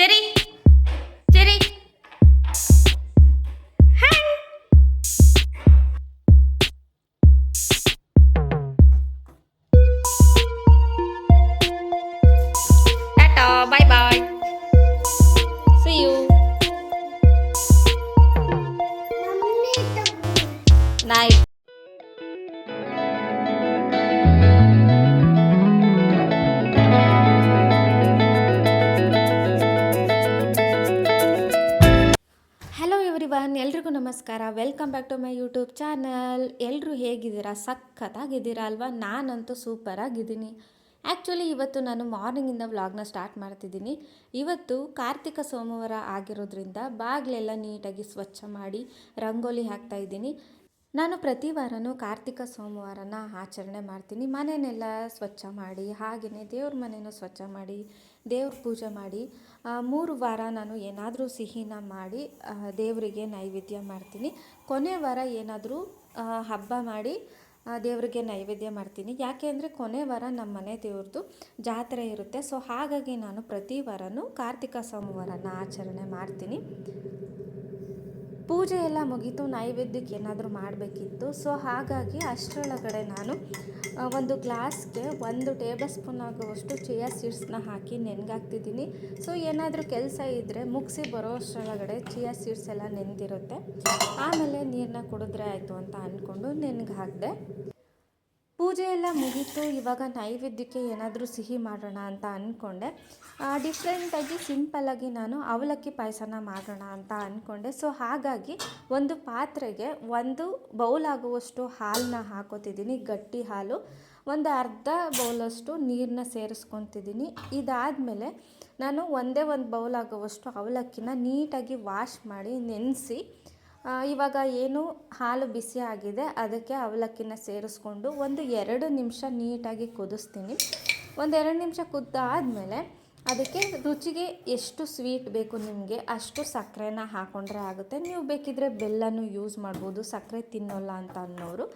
Steady. Welcome back to my YouTube channel ಎಲ್ಲರೂ ಹೇಗಿದ್ದೀರಾ? ಸಖತ್ತಾಗಿದ್ದೀರಾ ಅಲ್ವಾ? ನಾನಂತೂ ಸೂಪರಾಗಿದ್ದೀನಿ. ಆ್ಯಕ್ಚುಲಿ ಇವತ್ತು ನಾನು ಮಾರ್ನಿಂಗಿಂದ ವ್ಲಾಗ್ನ ಸ್ಟಾರ್ಟ್ ಮಾಡ್ತಿದ್ದೀನಿ. ಇವತ್ತು ಕಾರ್ತಿಕ ಸೋಮವಾರ ಆಗಿರೋದ್ರಿಂದ ಬಾಗಿಲೆಲ್ಲ ನೀಟಾಗಿ ಸ್ವಚ್ಛ ಮಾಡಿ, ರಂಗೋಲಿ ಹಾಕ್ತಾ ಇದ್ದೀನಿ. ನಾನು ಪ್ರತಿ ವಾರನೂ ಕಾರ್ತಿಕ ಸೋಮವಾರನ ಆಚರಣೆ ಮಾಡ್ತೀನಿ. ಮನೆಯನ್ನೆಲ್ಲ ಸ್ವಚ್ಛ ಮಾಡಿ ಹಾಗೆಯೇ ದೇವ್ರ ಮನೆಯೂ ಸ್ವಚ್ಛ ಮಾಡಿ, ದೇವ್ರ ಪೂಜೆ ಮಾಡಿ ಮೂರು ವಾರ ನಾನು ಏನಾದರೂ ಸಿಹಿನ ಮಾಡಿ ದೇವರಿಗೆ ನೈವೇದ್ಯ ಮಾಡ್ತೀನಿ. ಕೊನೆ ವಾರ ಏನಾದರೂ ಹಬ್ಬ ಮಾಡಿ ದೇವರಿಗೆ ನೈವೇದ್ಯ ಮಾಡ್ತೀನಿ. ಯಾಕೆ ಅಂದರೆ ಕೊನೆ ವಾರ ನಮ್ಮ ಮನೆ ದೇವ್ರದ್ದು ಜಾತ್ರೆ ಇರುತ್ತೆ. ಸೊ, ಹಾಗಾಗಿ ನಾನು ಪ್ರತಿ ವಾರನೂ ಕಾರ್ತಿಕ ಸೋಮವಾರನ ಆಚರಣೆ ಮಾಡ್ತೀನಿ. ಪೂಜೆ ಎಲ್ಲ ಮುಗೀತು, ನೈವೇದ್ಯಕ್ಕೆ ಏನಾದರೂ ಮಾಡಬೇಕಿತ್ತು. ಸೊ ಹಾಗಾಗಿ ಅಷ್ಟರೊಳಗಡೆ ನಾನು ಒಂದು ಗ್ಲಾಸ್ಗೆ ಒಂದು ಟೇಬಲ್ ಸ್ಪೂನ್ ಆಗುವಷ್ಟು ಚಿಯಾ ಸೀಡ್ಸ್ನ ಹಾಕಿ ನೆನ್ಗಾಕ್ತಿದ್ದೀನಿ. ಸೊ ಏನಾದರೂ ಕೆಲಸ ಇದ್ದರೆ ಮುಗಿಸಿ ಬರೋ ಅಷ್ಟರೊಳಗಡೆ ಚಿಯಾ ಸೀಡ್ಸ್ ಎಲ್ಲ ನೆನೆದಿರುತ್ತೆ. ಆಮೇಲೆ ನೀರನ್ನ ಕುಡಿದ್ರೆ ಆಯಿತು ಅಂತ ಅಂದ್ಕೊಂಡು ನೆನ್ಗೆ ಹಾಕಿದೆ ಪೂಜೆ ಎಲ್ಲ ಮುಗೀತು, ಇವಾಗ ನೈವೇದ್ಯಕ್ಕೆ ಏನಾದರೂ ಸಿಹಿ ಮಾಡೋಣ ಅಂತ ಅಂದ್ಕೊಂಡೆ ಡಿಫ್ರೆಂಟಾಗಿ ಸಿಂಪಲ್ಲಾಗಿ ನಾನು ಅವಲಕ್ಕಿ ಪಾಯಸನ ಮಾಡೋಣ ಅಂತ ಅಂದ್ಕೊಂಡೆ ಸೊ ಹಾಗಾಗಿ ಒಂದು ಪಾತ್ರೆಗೆ ಒಂದು ಬೌಲ್ ಆಗುವಷ್ಟು ಹಾಲನ್ನ ಹಾಕೋತಿದ್ದೀನಿ, ಗಟ್ಟಿ ಹಾಲು. ಒಂದು ಅರ್ಧ ಬೌಲಷ್ಟು ನೀರನ್ನ ಸೇರಿಸ್ಕೊತಿದ್ದೀನಿ. ಇದಾದಮೇಲೆ ನಾನು ಒಂದೇ ಒಂದು ಬೌಲ್ ಆಗುವಷ್ಟು ಅವಲಕ್ಕಿನ ನೀಟಾಗಿ ವಾಶ್ ಮಾಡಿ ನೆನೆಸಿ ಇವಾಗ ಏನು ಹಾಲು ಬಿಸಿ ಆಗಿದೆ, ಅದಕ್ಕೆ ಅವಲಕ್ಕಿನ ಸೇರಿಸ್ಕೊಂಡು ಒಂದು ಎರಡು ನಿಮಿಷ ನೀಟಾಗಿ ಕುದಿಸ್ತೀನಿ. ಒಂದು ಎರಡು ನಿಮಿಷ ಕುದ್ದಾದಮೇಲೆ ಅದಕ್ಕೆ ರುಚಿಗೆ ಎಷ್ಟು ಸ್ವೀಟ್ ಬೇಕು ನಿಮಗೆ ಅಷ್ಟು ಸಕ್ಕರೆನ ಹಾಕ್ಕೊಂಡ್ರೆ ಆಗುತ್ತೆ. ನೀವು ಬೇಕಿದ್ರೆ ಬೆಲ್ಲನೂ ಯೂಸ್ ಮಾಡ್ಬೋದು, ಸಕ್ಕರೆ ತಿನ್ನೋಲ್ಲ ಅಂತ ಅನ್ನೋರು.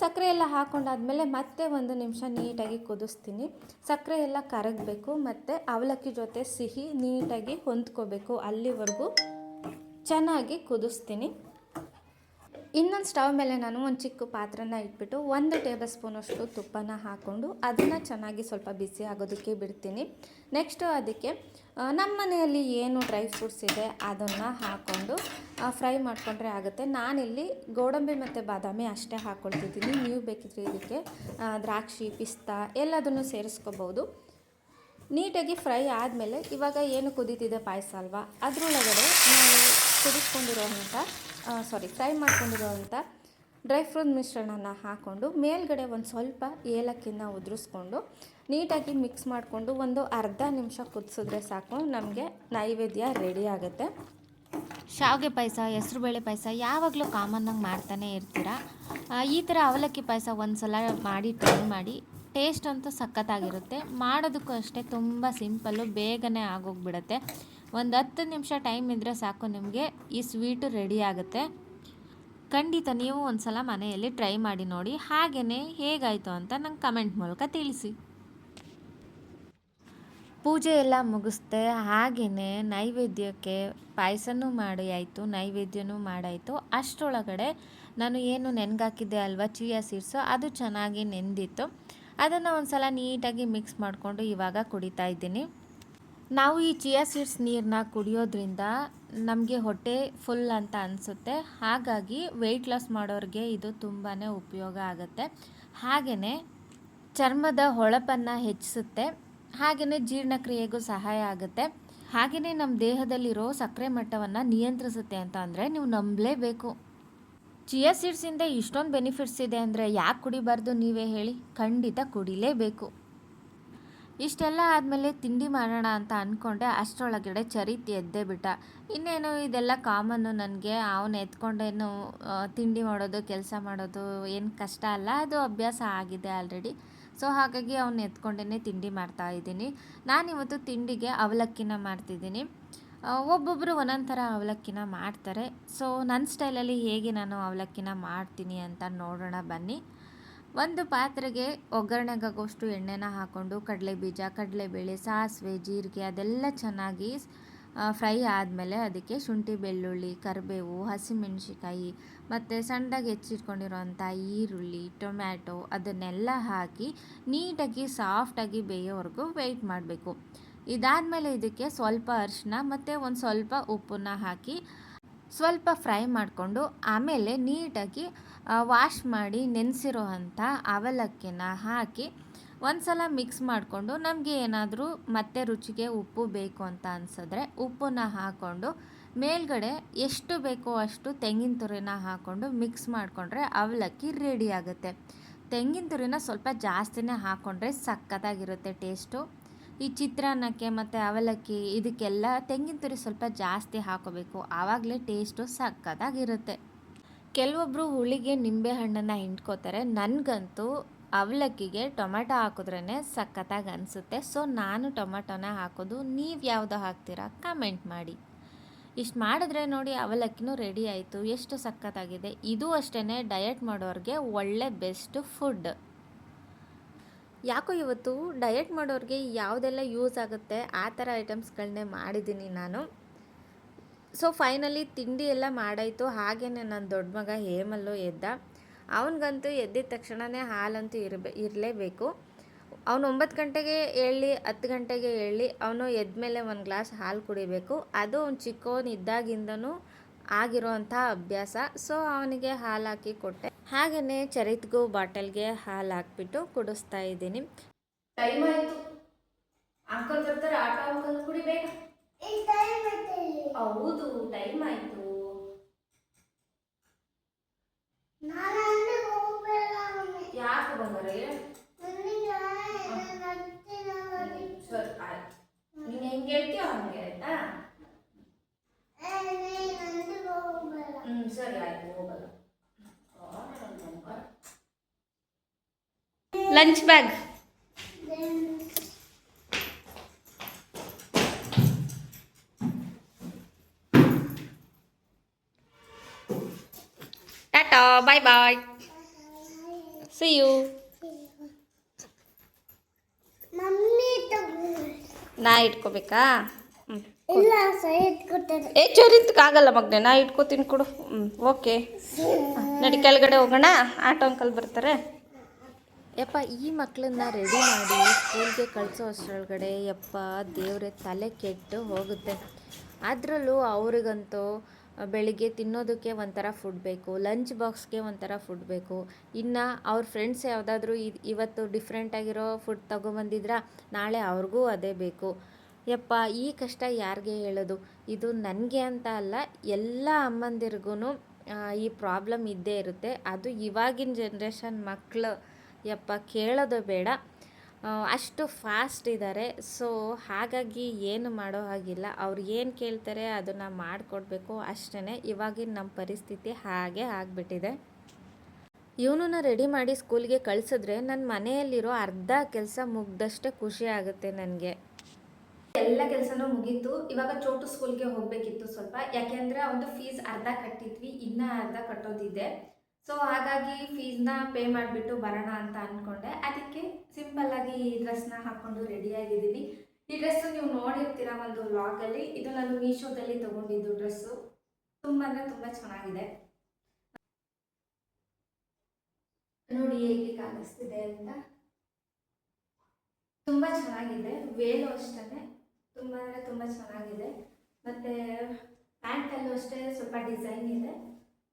ಸಕ್ಕರೆ ಎಲ್ಲ ಹಾಕೊಂಡಾದ್ಮೇಲೆ ಮತ್ತೆ ಒಂದು ನಿಮಿಷ ನೀಟಾಗಿ ಕುದಿಸ್ತೀನಿ. ಸಕ್ಕರೆ ಎಲ್ಲ ಕರಗಬೇಕು, ಮತ್ತು ಅವಲಕ್ಕಿ ಜೊತೆ ಸಿಹಿ ನೀಟಾಗಿ ಹೊಂದ್ಕೋಬೇಕು ಅಲ್ಲಿವರೆಗೂ. ಚೆನ್ನಾಗಿ ಕುದಿಸ್ತೀನಿ. ಇನ್ನೊಂದು ಸ್ಟವ್ ಮೇಲೆ ನಾನು ಒಂದು ಚಿಕ್ಕ ಪಾತ್ರನ ಇಟ್ಬಿಟ್ಟು ಒಂದು ಟೇಬಲ್ ಸ್ಪೂನಷ್ಟು ತುಪ್ಪನ ಹಾಕ್ಕೊಂಡು ಅದನ್ನು ಚೆನ್ನಾಗಿ ಸ್ವಲ್ಪ ಬಿಸಿ ಆಗೋದಕ್ಕೆ ಬಿಡ್ತೀನಿ. ನೆಕ್ಸ್ಟು ಅದಕ್ಕೆ ನಮ್ಮ ಮನೆಯಲ್ಲಿ ಏನು ಡ್ರೈ ಫ್ರೂಟ್ಸ್ ಇದೆ ಅದನ್ನು ಹಾಕ್ಕೊಂಡು ಫ್ರೈ ಮಾಡಿಕೊಂಡ್ರೆ ಆಗುತ್ತೆ. ನಾನಿಲ್ಲಿ ಗೋಡಂಬಿ ಮತ್ತು ಬಾದಾಮಿ ಅಷ್ಟೇ ಹಾಕ್ಕೊಳ್ತಿದ್ದೀನಿ ನೀವು ಬೇಕಿದ್ರೆ ಇದಕ್ಕೆ ದ್ರಾಕ್ಷಿ, ಪಿಸ್ತಾ ಎಲ್ಲದನ್ನು ಸೇರಿಸ್ಕೋಬೋದು. ನೀಟಾಗಿ ಫ್ರೈ ಆದಮೇಲೆ ಇವಾಗ ಏನು ಕುದೀತಿದೆ ಪಾಯಸ ಅಲ್ವಾ? ಅದರೊಳಗಡೆ ನಾವು ಕುದಿಸ್ಕೊಂಡಿರೋವಂಥ ಸಾರಿ ಫ್ರೈ ಮಾಡ್ಕೊಂಡಿರೋವಂಥ ಡ್ರೈ ಫ್ರೂಟ್ ಮಿಶ್ರಣನ ಹಾಕ್ಕೊಂಡು ಮೇಲ್ಗಡೆ ಒಂದು ಸ್ವಲ್ಪ ಏಲಕ್ಕಿನ ಉದುರಿಸ್ಕೊಂಡು ನೀಟಾಗಿ ಮಿಕ್ಸ್ ಮಾಡಿಕೊಂಡು ಒಂದು ಅರ್ಧ ನಿಮಿಷ ಕುದಿಸಿದ್ರೆ ಸಾಕು. ನಮಗೆ ನೈವೇದ್ಯ ರೆಡಿ ಆಗುತ್ತೆ. ಶಾವಿಗೆ ಪಾಯಸ, ಹೆಸ್ರುಬೇಳೆ ಪಾಯಸ ಯಾವಾಗಲೂ ಕಾಮನ್ನಾಗಿ ಮಾಡ್ತಾನೆ ಇರ್ತೀರ? ಈ ಥರ ಅವಲಕ್ಕಿ ಪಾಯಸ ಒಂದು ಸಲ ಮಾಡಿ ಟ್ರೈ ಮಾಡಿ ಟೇಸ್ಟ್ ಅಂತೂ ಸಖತ್ತಾಗಿರುತ್ತೆ. ಮಾಡೋದಕ್ಕೂ ಅಷ್ಟೇ ತುಂಬ ಸಿಂಪಲ್ಲು ಬೇಗನೆ ಆಗೋಗ್ಬಿಡುತ್ತೆ. ಒಂದು ಹತ್ತು ನಿಮಿಷ ಟೈಮ್ ಇದ್ದರೆ ಸಾಕು ನಿಮಗೆ ಈ ಸ್ವೀಟು ರೆಡಿ ಆಗುತ್ತೆ. ಖಂಡಿತ ನೀವು ಒಂದು ಸಲ ಮನೆಯಲ್ಲಿ ಟ್ರೈ ಮಾಡಿ ನೋಡಿ ಹಾಗೆಯೇ ಹೇಗಾಯಿತು ಅಂತ ನಂಗೆ ಕಮೆಂಟ್ ಮೂಲಕ ತಿಳಿಸಿ. ಪೂಜೆ ಎಲ್ಲ ಮುಗಿಸ್ದೆ ಹಾಗೆಯೇ ನೈವೇದ್ಯಕ್ಕೆ ಪಾಯಸನೂ ಮಾಡಿ ಆಯಿತು, ನೈವೇದ್ಯನೂ ಮಾಡಾಯಿತು ಅಷ್ಟರೊಳಗಡೆ ನಾನು ಏನು ನೆನ್ಗಾಕಿದ್ದೆ ಅಲ್ವಾ, ಚಿಯಾ ಸೀಡ್ಸು ಅದು ಚೆನ್ನಾಗಿ ನೆಂದಿತ್ತು. ಅದನ್ನು ಒಂದು ಸಲ ನೀಟಾಗಿ ಮಿಕ್ಸ್ ಮಾಡಿಕೊಂಡು ಇವಾಗ ಕುಡಿತಾ ಇದ್ದೀನಿ. ನಾವು ಈ ಚಿಯಾ ಸೀಡ್ಸ್ ನೀರನ್ನ ಕುಡಿಯೋದ್ರಿಂದ ನಮಗೆ ಹೊಟ್ಟೆ ಫುಲ್ ಅಂತ ಅನಿಸುತ್ತೆ. ಹಾಗಾಗಿ ವೆಯ್ಟ್ ಲಾಸ್ ಮಾಡೋರಿಗೆ ಇದು ತುಂಬಾ ಉಪಯೋಗ ಆಗುತ್ತೆ. ಹಾಗೆಯೇ ಚರ್ಮದ ಹೊಳಪನ್ನು ಹೆಚ್ಚಿಸುತ್ತೆ. ಹಾಗೆಯೇ ಜೀರ್ಣಕ್ರಿಯೆಗೂ ಸಹಾಯ ಆಗುತ್ತೆ. ಹಾಗೆಯೇ ನಮ್ಮ ದೇಹದಲ್ಲಿರೋ ಸಕ್ಕರೆ ಮಟ್ಟವನ್ನು ನಿಯಂತ್ರಿಸುತ್ತೆ ಅಂತ ಅಂದರೆ ನೀವು ನಂಬಲೇಬೇಕು. ಚಿಯಾ ಸೀಡ್ಸಿಂದ ಇಷ್ಟೊಂದು ಬೆನಿಫಿಟ್ಸ್ ಇದೆ ಅಂದರೆ ಯಾಕೆ ಕುಡಿಬಾರ್ದು ನೀವೇ ಹೇಳಿ. ಖಂಡಿತ ಕುಡಿಲೇಬೇಕು. ಇಷ್ಟೆಲ್ಲ ಆದಮೇಲೆ ತಿಂಡಿ ಮಾಡೋಣ ಅಂತ ಅಂದ್ಕೊಂಡೆ ಅಷ್ಟರೊಳಗಡೆ ಚರಿತ್ ಎದ್ದೇ ಬಿಟ್ಟ. ಇನ್ನೇನು ಇದೆಲ್ಲ ಕಾಮನ್ನು ನನಗೆ, ಅವನು ಎತ್ಕೊಂಡೇನು ತಿಂಡಿ ಮಾಡೋದು, ಕೆಲಸ ಮಾಡೋದು ಏನು ಕಷ್ಟ ಅಲ್ಲ, ಅದು ಅಭ್ಯಾಸ ಆಗಿದೆ ಆಲ್ರೆಡಿ ಸೊ ಹಾಗಾಗಿ ಅವನ್ನ ಎತ್ಕೊಂಡೇ ತಿಂಡಿ ಮಾಡ್ತಾ ಇದ್ದೀನಿ. ನಾನಿವತ್ತು ತಿಂಡಿಗೆ ಅವಲಕ್ಕಿನ ಮಾಡ್ತಿದ್ದೀನಿ. ಒಬ್ಬೊಬ್ಬರು ಒಂದೊಂದು ಥರ ಅವಲಕ್ಕಿನ ಮಾಡ್ತಾರೆ. ಸೊ ನನ್ನ ಸ್ಟೈಲಲ್ಲಿ ಹೇಗೆ ನಾನು ಅವಲಕ್ಕಿನ ಮಾಡ್ತೀನಿ ಅಂತ ನೋಡೋಣ ಬನ್ನಿ. ಒಂದು ಪಾತ್ರೆಗೆ ಒಗ್ಗರಣೆಗಾಗೋಷ್ಟು ಎಣ್ಣೆನ ಹಾಕ್ಕೊಂಡು ಕಡಲೆಬೀಜ, ಕಡಲೆಬೇಳೆ, ಸಾಸಿವೆ, ಜೀರಿಗೆ ಅದೆಲ್ಲ ಚೆನ್ನಾಗಿ ಫ್ರೈ ಆದಮೇಲೆ ಅದಕ್ಕೆ ಶುಂಠಿ, ಬೆಳ್ಳುಳ್ಳಿ, ಕರಿಬೇವು ಹಸಿಮೆಣಸಿಕಾಯಿ ಮತ್ತು ಸಣ್ಣದಾಗಿ ಹೆಚ್ಚಿಟ್ಕೊಂಡಿರೋಂಥ ಈರುಳ್ಳಿ, ಟೊಮ್ಯಾಟೊ ಅದನ್ನೆಲ್ಲ ಹಾಕಿ ನೀಟಾಗಿ, ಸಾಫ್ಟಾಗಿ ಬೇಯೋವರೆಗೂ ವೆಯ್ಟ್ ಮಾಡಬೇಕು. ಇದಾದಮೇಲೆ ಇದಕ್ಕೆ ಸ್ವಲ್ಪ ಅರಿಶಿನ ಮತ್ತು ಒಂದು ಸ್ವಲ್ಪ ಉಪ್ಪನ್ನ ಹಾಕಿ ಸ್ವಲ್ಪ ಫ್ರೈ ಮಾಡಿಕೊಂಡು ಆಮೇಲೆ ನೀಟಾಗಿ ವಾಶ್ ಮಾಡಿ ನೆನೆಸಿರೋ ಅಂಥ ಅವಲಕ್ಕಿನ ಹಾಕಿ ಒಂದು ಸಲ ಮಿಕ್ಸ್ ಮಾಡಿಕೊಂಡು ನಮಗೆ ಏನಾದರೂ ಮತ್ತೆ ರುಚಿಗೆ ಉಪ್ಪು ಬೇಕು ಅಂತ ಅನಿಸಿದ್ರೆ ಉಪ್ಪನ್ನ ಹಾಕ್ಕೊಂಡು ಮೇಲ್ಗಡೆ ಎಷ್ಟು ಬೇಕೋ ಅಷ್ಟು ತೆಂಗಿನ ತುರಿನ ಹಾಕ್ಕೊಂಡು ಮಿಕ್ಸ್ ಮಾಡಿಕೊಂಡ್ರೆ ಅವಲಕ್ಕಿ ರೆಡಿ ಆಗುತ್ತೆ. ತೆಂಗಿನ ತುರಿನ ಸ್ವಲ್ಪ ಜಾಸ್ತಿನೇ ಹಾಕ್ಕೊಂಡ್ರೆ ಸಕ್ಕತ್ತಾಗಿರುತ್ತೆ ಟೇಸ್ಟು ಈ ಚಿತ್ರಾನ್ನಕ್ಕೆ ಮತ್ತು ಅವಲಕ್ಕಿ ಇದಕ್ಕೆಲ್ಲ ತೆಂಗಿನ ತುರಿ ಸ್ವಲ್ಪ ಜಾಸ್ತಿ ಹಾಕೋಬೇಕು. ಆವಾಗಲೇ ಟೇಸ್ಟು ಸಕ್ಕತ್ತಾಗಿರುತ್ತೆ. ಕೆಲವೊಬ್ಬರು ಹುಳಿಗೆ ನಿಂಬೆ ಹಣ್ಣನ್ನು ಹಿಂಡ್ಕೋತಾರೆ. ನನಗಂತೂ ಅವಲಕ್ಕಿಗೆ ಟೊಮೆಟೊ ಹಾಕಿದ್ರೇ ಸಖತ್ತಾಗಿ ಅನಿಸುತ್ತೆ. ಸೊ, ನಾನು ಟೊಮೆಟೊನ ಹಾಕೋದು. ನೀವು ಯಾವುದು ಹಾಕ್ತೀರಾ? ಕಮೆಂಟ್ ಮಾಡಿ. ಇಷ್ಟು ಮಾಡಿದ್ರೆ ನೋಡಿ ಅವಲಕ್ಕಿನೂ ರೆಡಿ ಆಯಿತು. ಎಷ್ಟು ಸಖತ್ತಾಗಿದೆ. ಇದು ಅಷ್ಟೇ ಡಯಟ್ ಮಾಡೋರಿಗೆ ಒಳ್ಳೆ ಬೆಸ್ಟ್ ಫುಡ್. ಯಾಕೋ ಇವತ್ತು ಡಯಟ್ ಮಾಡೋರಿಗೆ ಯಾವುದೆಲ್ಲ ಯೂಸ್ ಆಗುತ್ತೆ, ಆ ಥರ ಐಟಮ್ಸ್ಗಳನ್ನೇ ಮಾಡಿದ್ದೀನಿ ನಾನು. ಸೊ ಫೈನಲಿ ತಿಂಡಿ ಎಲ್ಲ ಮಾಡಾಯಿತು. ಹಾಗೆಯೇ ನನ್ನ ದೊಡ್ಡ ಮಗ ಹೇಮಲ್ಲು ಎದ್ದ. ಅವನಿಗಂತೂ ಎದ್ದಿದ ತಕ್ಷಣವೇ ಹಾಲಂತೂ ಇರಬೇ, ಇರಲೇಬೇಕು. ಅವನು ಒಂಬತ್ತು ಗಂಟೆಗೆ ಹೇಳಿ ಹತ್ತು ಗಂಟೆಗೆ ಹೇಳಿ ಅವನು ಎದ್ಮೇಲೆ ಒಂದು ಗ್ಲಾಸ್ ಹಾಲು ಕುಡಿಬೇಕು. ಅದು ಅವ್ನು ಚಿಕ್ಕವನಿದ್ದಾಗಿಂದನೂ ಆಗಿರೋವಂಥ ಅಭ್ಯಾಸ. ಸೊ ಅವನಿಗೆ ಹಾಲು ಹಾಕಿ ಕೊಟ್ಟೆ. ಹಾಗೆಯೇ ಚರಿತ್ಗೂ ಬಾಟಲ್ಗೆ ಹಾಲು ಹಾಕ್ಬಿಟ್ಟು ಕುಡಿಸ್ತಾ ಇದ್ದೀನಿ. ಟೈಮ್ ಆಯಿತು. ಆಟ ಕುಡಿಬೇಕ. ಹೌದು ಟೈಮ್ ಆಯ್ತು. ಯಾಕೆ ಬಂದರೆ ಸರಿ ಆಯ್ತು. ನೀನು ಹೆಂಗೆ ಹೇಳ್ತೀಯೋ ಹಂಗೆ ಆಯ್ತಾ? ಹ್ಞೂ ಸರಿ ಆಯ್ತು ಹೋಗಲ್ಲ. Lunch bag bye bye see you ನಾ ಇಟ್ಕೋಬೇಕಾ? ಏ ಚರಿತ್ಕಾಗಲ್ಲ ಮಗನೆ ನಾ ಇಟ್ಕೋತೀನಿ ಕೊಡು. ಹ್ಞೂ ಓಕೆ. ನಡಿ ಕೆಳಗಡೆ ಹೋಗೋಣ ಆಟೋ ಅಂಕಲ್ ಬರ್ತಾರೆ. ಯಪ್ಪ ಈ ಮಕ್ಕಳನ್ನ ರೆಡಿ ಮಾಡಿ ಸ್ಕೂಲ್ಗೆ ಕಳಿಸೋ ಅಷ್ಟರೊಳಗಡೆ ಯಪ್ಪ ದೇವ್ರೆ ತಲೆ ಕೆಟ್ಟು ಹೋಗುತ್ತೆ. ಅದರಲ್ಲೂ ಅವ್ರಿಗಂತೂ ಬೆಳಿಗ್ಗೆ ತಿನ್ನೋದಕ್ಕೆ ಒಂಥರ ಫುಡ್ ಬೇಕು ಲಂಚ್ ಬಾಕ್ಸ್ಗೆ ಒಂಥರ ಫುಡ್ ಬೇಕು. ಇನ್ನು ಅವ್ರ ಫ್ರೆಂಡ್ಸ್ ಯಾವುದಾದ್ರೂ ಇವತ್ತು ಡಿಫ್ರೆಂಟಾಗಿರೋ ಫುಡ್ ತೊಗೊಬಂದಿದ್ರ, ನಾಳೆ ಅವ್ರಿಗೂ ಅದೇ ಬೇಕು. ಯಪ್ಪ, ಈ ಕಷ್ಟ ಯಾರಿಗೆ ಹೇಳೋದು? ಇದು ನನಗೆ ಅಂತ ಅಲ್ಲ, ಎಲ್ಲ ಅಮ್ಮಂದಿರ್ಗೂ ಈ ಪ್ರಾಬ್ಲಮ್ ಇದ್ದೇ ಇರುತ್ತೆ. ಅದು ಇವಾಗಿನ ಜನ್ರೇಷನ್ ಮಕ್ಕಳು ಯಪ್ಪ, ಕೇಳೋದು ಬೇಡ. ಅಷ್ಟು ಫಾಸ್ಟ್ ಇದ್ದಾರೆ ಸೊ ಹಾಗಾಗಿ ಏನು ಮಾಡೋ ಹಾಗಿಲ್ಲ. ಅವ್ರು ಏನು ಕೇಳ್ತಾರೆ ಅದನ್ನು ಮಾಡಿಕೊಡ್ಬೇಕು ಅಷ್ಟೇ ಇವಾಗಿನ ನಮ್ಮ ಪರಿಸ್ಥಿತಿ ಹಾಗೆ ಆಗಿಬಿಟ್ಟಿದೆ. ಇವನನ್ನ ರೆಡಿ ಮಾಡಿ ಸ್ಕೂಲ್ಗೆ ಕಳಿಸಿದ್ರೆ ನನ್ನ ಮನೆಯಲ್ಲಿರೋ ಅರ್ಧ ಕೆಲಸ ಮುಗ್ದಷ್ಟೇ ಖುಷಿ ಆಗುತ್ತೆ ನನಗೆ. ಎಲ್ಲ ಕೆಲಸನೂ ಮುಗೀತು. ಇವಾಗ ಚೋಟು ಸ್ಕೂಲ್ಗೆ ಹೋಗಬೇಕಿತ್ತು ಸ್ವಲ್ಪ. ಯಾಕೆಂದರೆ ಅವನು ಫೀಸ್ ಅರ್ಧ ಕಟ್ಟಿದ್ವಿ, ಇನ್ನೂ ಅರ್ಧ ಕಟ್ಟೋದಿದೆ. ಸೊ ಹಾಗಾಗಿ ಫೀಸ್ನ ಪೇ ಮಾಡಿಬಿಟ್ಟು ಬರೋಣ ಅಂತ ಅಂದ್ಕೊಂಡೆ ಅದಕ್ಕೆ ಸಿಂಪಲ್ ಆಗಿ ಈ ಡ್ರೆಸ್ನ ಹಾಕ್ಕೊಂಡು ರೆಡಿಯಾಗಿದ್ದೀನಿ ಈ ಡ್ರೆಸ್ಸು ನೀವು ನೋಡಿರ್ತೀರ ಒಂದು ವ್ಲಾಗಲ್ಲಿ ಇದು ನಾನು ಮೀಶೋದಲ್ಲಿ ತೊಗೊಂಡಿದ್ದು ಡ್ರೆಸ್ಸು ತುಂಬ ಅಂದರೆ ತುಂಬ ಚೆನ್ನಾಗಿದೆ. ನೋಡಿ ಹೇಗೆ ಕಾಣಿಸ್ತಿದೆ ಅಂತ. ತುಂಬ ಚೆನ್ನಾಗಿದೆ. ವೇಲು ಅಷ್ಟೇ ತುಂಬ ಅಂದರೆ ತುಂಬ ಚೆನ್ನಾಗಿದೆ. ಮತ್ತು ಪ್ಯಾಂಟಲ್ಲೂ ಅಷ್ಟೇ ಸ್ವಲ್ಪ ಡಿಸೈನ್ ಇದೆ.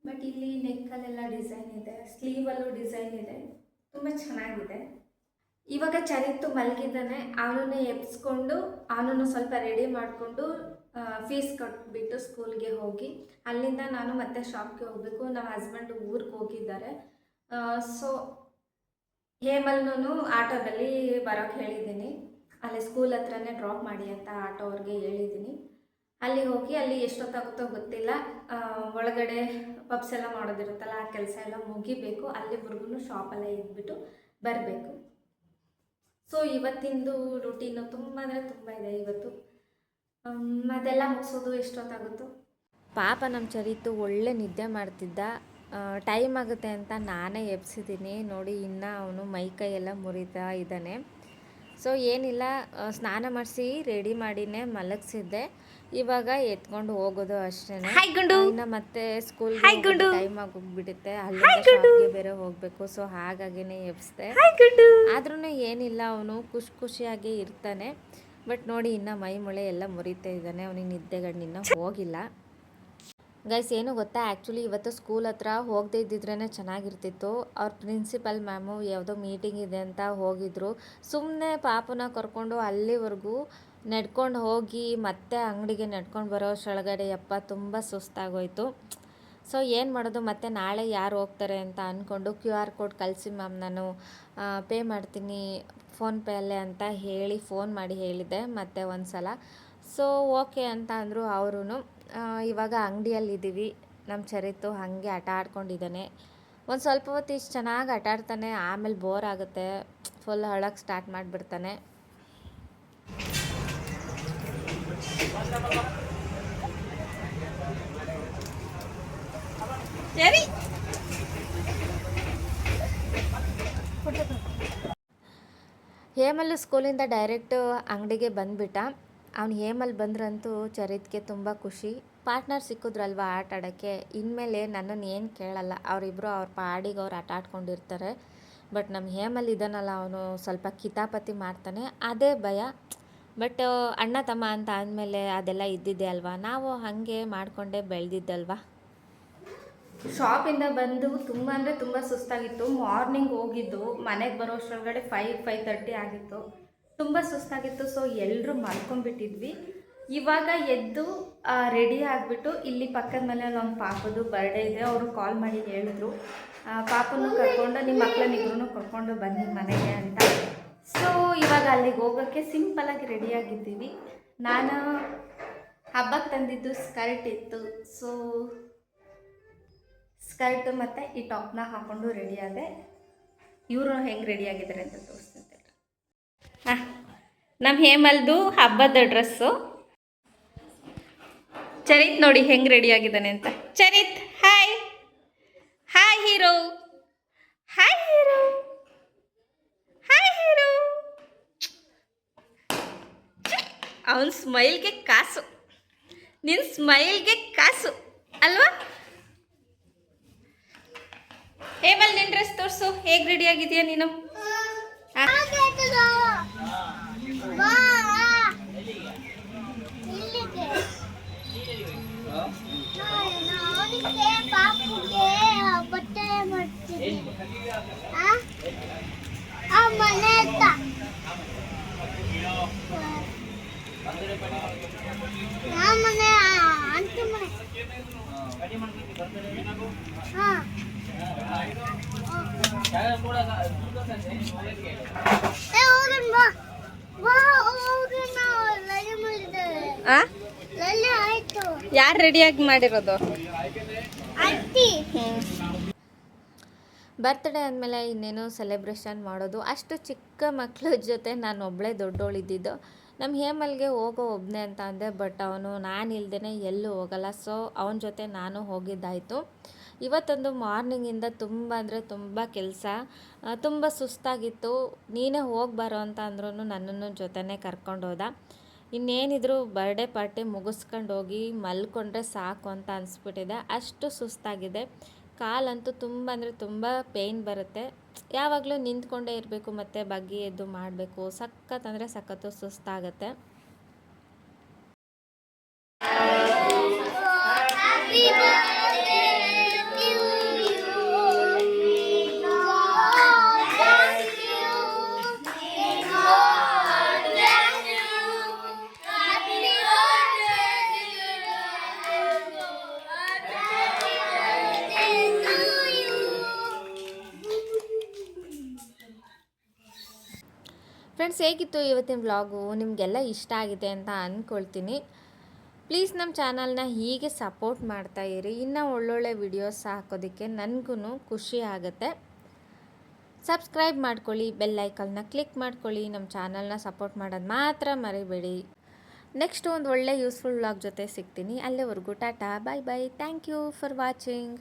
ಬಟ್ ಇಲ್ಲಿ ನೆಕ್ಕಲ್ಲೆಲ್ಲ ಡಿಸೈನ್ ಇದೆ ಸ್ಲೀವಲ್ಲೂ ಡಿಸೈನ್ ಇದೆ, ತುಂಬ ಚೆನ್ನಾಗಿದೆ. ಇವಾಗ ಚರಿತ್ತು ಮಲಗಿದ್ದಾನೆ, ಅವನನ್ನು ಎಬ್ಸ್ಕೊಂಡು, ಅವನನ್ನು ಸ್ವಲ್ಪ ರೆಡಿ ಮಾಡಿಕೊಂಡು ಫೀಸ್ ಕಟ್ಬಿಟ್ಟು ಸ್ಕೂಲ್ಗೆ ಹೋಗಿ. ಅಲ್ಲಿಂದ ನಾನು ಮತ್ತೆ ಶಾಪ್ಗೆ ಹೋಗಬೇಕು, ನಮ್ಮ ಹಸ್ಬೆಂಡ್ ಊರಿಗೆ ಹೋಗಿದ್ದಾರೆ. ಸೊ ಹೇಮಲ್ನೂ ಆಟೋದಲ್ಲಿ ಬರೋಕ್ಕೆ ಹೇಳಿದ್ದೀನಿ. ಅಲ್ಲಿ ಸ್ಕೂಲ್ ಹತ್ರನೇ ಡ್ರಾಪ್ ಮಾಡಿ ಅಂತ ಆಟೋ ಅವ್ರಿಗೆ ಹೇಳಿದ್ದೀನಿ. ಅಲ್ಲಿ ಹೋಗಿ ಅಲ್ಲಿ ಎಷ್ಟೊತ್ತಾಗುತ್ತೋ ಗೊತ್ತಿಲ್ಲ. ಒಳಗಡೆ ಪಬ್ಸ್ ಎಲ್ಲ ಮಾಡೋದಿರುತ್ತಲ್ಲ, ಆ ಕೆಲಸ ಎಲ್ಲ ಮುಗಿಬೇಕು ಅಲ್ಲಿವರೆಗೂ ಶಾಪಲ್ಲೇ ಇದ್ಬಿಟ್ಟು ಬರಬೇಕು. ಸೊ ಇವತ್ತಿಂದು ರುಟೀನು ತುಂಬ ಅಂದರೆ ತುಂಬ ಇದೆ ಇವತ್ತು. ಅದೆಲ್ಲ ಮುಗಿಸೋದು ಎಷ್ಟೊತ್ತಾಗುತ್ತೋ? ಪಾಪ ನಮ್ಮ ಚರಿತು ಒಳ್ಳೆ ನಿದ್ದೆ ಮಾಡ್ತಿದ್ದ. ಟೈಮ್ ಆಗುತ್ತೆ ಅಂತ ನಾನೇ ಎಬ್ಸಿದ್ದೀನಿ. ನೋಡಿ, ಇನ್ನು ಅವನು ಮೈ ಕೈ ಎಲ್ಲ ಮುರಿತಾ ಇದ್ದಾನೆ. ಸೊ ಏನಿಲ್ಲ ಸ್ನಾನ ಮಾಡಿಸಿ ರೆಡಿ ಮಾಡಿನೇ ಮಲಗಿಸಿದ್ದೆ. ಇವಾಗ ಎತ್ಕೊಂಡು ಹೋಗೋದು ಅಷ್ಟೇ ಇನ್ನ ಮತ್ತೆ ಸ್ಕೂಲ್ ಟೈಮ್ ಆಗೋಗ್ಬಿಡುತ್ತೆ. ಶಾಪ್ಗೆ ಬೇರೆ ಹೋಗ್ಬೇಕು. ಸೊ ಹಾಗಾಗಿನೇ ಎಬ್ಸ್ದೆ. ಆದ್ರೂ ಏನಿಲ್ಲ ಅವನು ಖುಷಿ ಖುಷಿಯಾಗಿ ಇರ್ತಾನೆ. ಬಟ್ ನೋಡಿ ಇನ್ನ ಮೈ ಮೊಳೆ ಎಲ್ಲ ಮುರಿತಾ ಇದ್ದಾನೆ. ಅವನಿಗೆ ನಿದ್ದೆಗಣ್ಣಿನ ಇನ್ನೂ ಹೋಗಿಲ್ಲ. ಗೈಸ್ ಏನು ಗೊತ್ತಾ? ಆ್ಯಕ್ಚುಲಿ ಇವತ್ತು ಸ್ಕೂಲ್ ಹತ್ರ ಹೋಗದೇ ಇದ್ದಿದ್ರೇ ಚೆನ್ನಾಗಿರ್ತಿತ್ತು. ಅವ್ರ ಪ್ರಿನ್ಸಿಪಲ್ ಮ್ಯಾಮು ಯಾವುದೋ ಮೀಟಿಂಗ್ ಇದೆ ಅಂತ ಹೋಗಿದ್ರು. ಸುಮ್ಮನೆ ಪಾಪನ ಕರ್ಕೊಂಡು ಅಲ್ಲಿವರೆಗೂ ನಡ್ಕೊಂಡು ಹೋಗಿ ಮತ್ತೆ ಅಂಗಡಿಗೆ ನಡ್ಕೊಂಡು ಬರೋ ಒಳಗಡೆ ಯಪ್ಪ ತುಂಬ ಸುಸ್ತಾಗೋಯ್ತು. ಸೊ ಏನು ಮಾಡೋದು? ಮತ್ತೆ ನಾಳೆ ಯಾರು ಹೋಗ್ತಾರೆ ಅಂತ ಅಂದ್ಕೊಂಡು ಕ್ಯೂ ಆರ್ ಕೋಡ್ ಕಳಿಸಿ ಮ್ಯಾಮ್ ನಾನು. ಪೇ ಮಾಡ್ತೀನಿ ಫೋನ್ಪೇಯಲ್ಲೇ ಅಂತ ಹೇಳಿ ಫೋನ್ ಮಾಡಿ ಹೇಳಿದ್ದೆ ಮತ್ತೆ ಒಂದು ಸಲ ಸೊ ಓಕೆ ಅಂತ ಅಂದರು ಅವರು ಇವಾಗ ಅಂಗಡಿಯಲ್ಲಿದ್ದೀವಿ ನಮ್ಮ ಚರಿತು ಹಾಗೆ ಆಟ ಆಡ್ಕೊಂಡಿದ್ದಾನೆ. ಒಂದು ಸ್ವಲ್ಪ ಹೊತ್ತು ಇಷ್ಟು ಚೆನ್ನಾಗಿ ಆಟ ಆಡ್ತಾನೆ, ಆಮೇಲೆ ಬೋರ್ ಆಗುತ್ತೆ ಫುಲ್ ಅಳಕ್ಕೆ ಸ್ಟಾರ್ಟ್ ಮಾಡಿಬಿಡ್ತಾನೆ. ಹೇಮಲ್ಲು ಸ್ಕೂಲಿಂದ ಡೈರೆಕ್ಟ್ ಅಂಗಡಿಗೆ ಬಂದುಬಿಟ್ಟ. ಅವ್ನು ಹೇಮಲ್ ಬಂದ್ರಂತೂ ಚರಿತ್ಗೆ ತುಂಬ ಖುಷಿ. ಪಾರ್ಟ್ನರ್ ಸಿಕ್ಕಿದ್ರಲ್ವ ಆಟ ಆಡೋಕ್ಕೆ? ಇನ್ಮೇಲೆ ನನ್ನನ್ನು ಏನು ಕೇಳಲ್ಲ. ಅವರಿಬ್ಬರು ಅವ್ರ ಪಾಡಿಗೆ ಅವ್ರು ಆಟ ಆಡ್ಕೊಂಡಿರ್ತಾರೆ. ಬಟ್ ನಮ್ಮ ಹೇಮಲ್ ಇದನ್ನಲ್ಲ ಅವನು ಸ್ವಲ್ಪ ಕಿತಾಪತಿ ಮಾಡ್ತಾನೆ. ಅದೇ ಭಯ. ಬಟ್ ಅಣ್ಣ ತಮ್ಮ ಅಂತ ಅಂದಮೇಲೆ ಅದೆಲ್ಲ ಇದ್ದಿದ್ದೆ ಅಲ್ವಾ? ನಾವು ಹಾಗೆ ಮಾಡಿಕೊಂಡೇ ಬೆಳೆದಿದ್ದಲ್ವಾ? ಶಾಪಿಂದ ಬಂದು ತುಂಬ ಅಂದರೆ ತುಂಬ ಸುಸ್ತಾಗಿತ್ತು. ಮಾರ್ನಿಂಗ್ ಹೋಗಿದ್ದು, ಮನೆಗೆ ಬರೋಷ್ಟರೊಳಗಡೆ ಫೈವ್ ಫೈವ್ ತರ್ಟಿ ಆಗಿತ್ತು. ತುಂಬ ಸುಸ್ತಾಗಿತ್ತು ಸೊ ಎಲ್ಲರೂ ಮಲ್ಕೊಂಡ್ಬಿಟ್ಟಿದ್ವಿ. ಇವಾಗ ಎದ್ದು ರೆಡಿ ಆಗಿಬಿಟ್ಟು ಇಲ್ಲಿ ಪಕ್ಕದ ಮನೇಲಿ ಒಂದು ಪಾಪದು ಬರ್ಡೇ ಇದೆ, ಅವರು ಕಾಲ್ ಮಾಡಿ ಹೇಳಿದ್ರು. ಪಾಪನೂ ಕರ್ಕೊಂಡು ನಿಮ್ಮ ಮಕ್ಕಳನ್ನಿಬ್ರು ಕರ್ಕೊಂಡು ಬನ್ನಿ ಮನೆಗೆ ಅಂತ. ಸೊ ಇವಾಗ ಅಲ್ಲಿಗೆ ಹೋಗೋಕ್ಕೆ ಸಿಂಪಲಾಗಿ ರೆಡಿಯಾಗಿದ್ದೀವಿ ನಾನು ಹಬ್ಬಕ್ಕೆ ತಂದಿದ್ದು ಸ್ಕರ್ಟ್ ಇತ್ತು. ಸೊ ಸ್ಕರ್ಟ್ ಮತ್ತು ಈ ಟಾಪ್ನ ಹಾಕ್ಕೊಂಡು ರೆಡಿಯಾದೆ ಇವರು ಹೆಂಗೆ ರೆಡಿಯಾಗಿದ್ದಾರೆ ಅಂತ ತೋರಿಸ್ತೀನಿ ಹಾಂ ನಮ್ಮ ಹೇಮಲ್ದು ಹಬ್ಬದ ಡ್ರೆಸ್ಸು ಚರಿತ್ ನೋಡಿ ಹೆಂಗೆ ರೆಡಿಯಾಗಿದ್ದಾನೆ ಅಂತ. Charith hi hi hero hi hero hi hero ಅವನ ಸ್ಮೈಲ್ಗೆ ಕಾಸು. ನಿನ್ನ ಸ್ಮೈಲ್ಗೆ ಕಾಸು, ಅಲ್ವಾ? ಟೇಬಲ್ ನಿನ್ನ ಡ್ರೆಸ್ ತೋರಿಸು. ಹೇಗೆ ರೆಡಿ ಆಗಿದೆಯಾ ನೀನು? ಬಟ್ಟೆ ಮಾಡ್ತೀನಿ? ಆ? ಮನೆ ಹತ್ತ ಆ ಮನೆ ಅಂಟು ಮನೆ ಹಾ ಏ ಹೋಗೋಣ ಬಾ ಬಾ ಹೋಗೋಣ ಲಲ್ಲಿ ಮಾಡಿದ್ದಾರೆ ಆ ಲಲ್ಲಿ ಆಯ್ತು ಯಾರು ರೆಡಿಯಾಗಿ ಮಾಡಿರೋದು? ಬರ್ತ್ಡೇ ಅಂದಮೇಲೆ ಇನ್ನೇನು ಸೆಲೆಬ್ರೇಷನ್ ಮಾಡೋದು. ಅಷ್ಟು ಚಿಕ್ಕ ಮಕ್ಕಳ ಜೊತೆ ನಾನು ಒಬ್ಬಳೇ ದೊಡ್ಡವಳಿದ್ದಿದ್ದು ನಮ್ಮ ಹೇಮಲ್ಗೆ ಹೋಗೋ ಒಬ್ಬನೇ ಅಂತ ಅಂದೆ, ಬಟ್ ಅವನು ನಾನು ಇಲ್ದೇ ಎಲ್ಲೂ ಹೋಗಲ್ಲ. ಸೊ, ಅವನ ಜೊತೆ ನಾನು ಹೋಗಿದ್ದಾಯಿತು. ಇವತ್ತೊಂದು ಮಾರ್ನಿಂಗಿಂದ ತುಂಬ ಅಂದರೆ ತುಂಬ ಕೆಲಸ ತುಂಬ ಸುಸ್ತಾಗಿತ್ತು. ನೀನೇ ಹೋಗಿ ಬರೋ ಅಂತ ಅಂದ್ರೂ ನನ್ನನ್ನು ಜೊತೆನೇ ಕರ್ಕೊಂಡು ಹೋದ. ಇನ್ನೇನಿದ್ರು ಬರ್ಡೇ ಪಾರ್ಟಿ ಮುಗಿಸ್ಕೊಂಡು ಹೋಗಿ ಮಲ್ಕೊಂಡ್ರೆ ಸಾಕು ಅಂತ ಅನಿಸ್ಬಿಟ್ಟಿದೆ. ಅಷ್ಟು ಸುಸ್ತಾಗಿದೆ. ಕಾಲಂತೂ ತುಂಬ ಅಂದರೆ ತುಂಬ ಪೇಯ್ನ್ ಬರುತ್ತೆ. ಯಾವಾಗಲೂ ನಿಂತ್ಕೊಂಡೇ ಇರಬೇಕು ಮತ್ತು ಬಗ್ಗಿ ಎದ್ದು ಮಾಡಬೇಕು. ಸಖತ್ ಅಂದರೆ ಸಖತ್ತು ಸುಸ್ತಾಗುತ್ತೆ. ಫ್ರೆಂಡ್ಸ್ ಹೇಗಿತ್ತು ಇವತ್ತಿನ ವ್ಲಾಗು ನಿಮಗೆಲ್ಲ ಇಷ್ಟ ಆಗಿದೆ ಅಂತ ಅಂದ್ಕೊಳ್ತೀನಿ ಪ್ಲೀಸ್ ನಮ್ಮ ಚಾನಲ್ನ ಹೀಗೆ ಸಪೋರ್ಟ್ ಮಾಡ್ತಾ ಇರಿ. ಇನ್ನೂ ಒಳ್ಳೊಳ್ಳೆ ವಿಡಿಯೋಸ್ ಹಾಕೋದಕ್ಕೆ ನನಗೂ ಖುಷಿ ಆಗುತ್ತೆ. ಸಬ್ಸ್ಕ್ರೈಬ್ ಮಾಡ್ಕೊಳ್ಳಿ ಬೆಲ್ಲೈಕಲ್ನ ಕ್ಲಿಕ್ ಮಾಡ್ಕೊಳ್ಳಿ. ನಮ್ಮ ಚಾನಲ್ನ ಸಪೋರ್ಟ್ ಮಾಡೋದು ಮಾತ್ರ ಮರಿಬೇಡಿ. ನೆಕ್ಸ್ಟ್ ಒಂದು ಒಳ್ಳೆ ಯೂಸ್ಫುಲ್ ವ್ಲಾಗ್ ಜೊತೆ ಸಿಗ್ತೀನಿ. ಅಲ್ಲಿವರೆಗೂ tata bye bye thank you for watching